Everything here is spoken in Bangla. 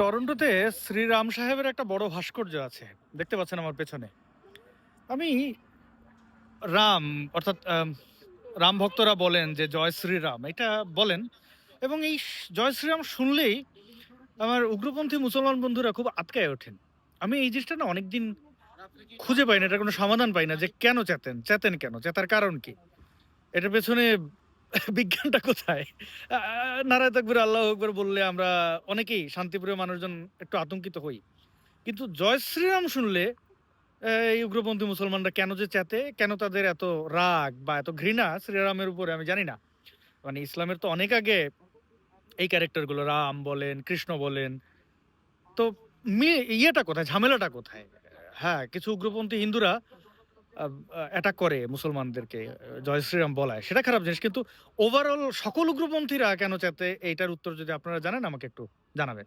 টরন্টোতে শ্রীরাম সাহেবের একটা বড় ভাস্কর্য আছে। দেখতে পাচ্ছেন আমার পেছনে। আমি রাম, অর্থাৎ রাম ভক্তরা বলেন যে জয় শ্রীরাম এটা বলেন। এবং এই জয় শ্রীরাম শুনলেই আমার উগ্রপন্থী মুসলমান বন্ধুরা খুব আটকায় ওঠেন। আমি এই জিনিসটা না অনেকদিন খুঁজে পাই না এটা কোনো সমাধান পাই না যে কেন চেতেন চেতেন কেন, চেতার কারণ কি? এটার পেছনে বিজ্ঞানটা কোথায়? নারায় তাকবির আল্লাহ আকবর বললে আমরা অনেকেই শান্তিপ্রিয় মানুষজন একটু আতঙ্কিত হই। কিন্তু জয় শ্রীরাম শুনলে এই উগ্রপন্থী মুসলমানরা কেন যে চেতে কেন তাদের এত রাগ বা এত ঘৃণা শ্রীরামের উপরে আমি জানি না। মানে ইসলামের তো অনেক আগে এই ক্যারেক্টারগুলো, রাম বলেন, কৃষ্ণ বলেন। তো ইয়েটা কোথায়? ঝামেলাটা কোথায়? হ্যাঁ কিছু উগ্রপন্থী হিন্দুরা অ্যাটাক করে মুসলমানদেরকে জয় শ্রীরাম বলায়। সেটা খারাপ জিনিস, কিন্তু ওভারঅল সকল উগ্রপন্থীরা কেন চাতে এইটার উত্তর যদি আপনারা জানেন, আমাকে একটু জানাবেন।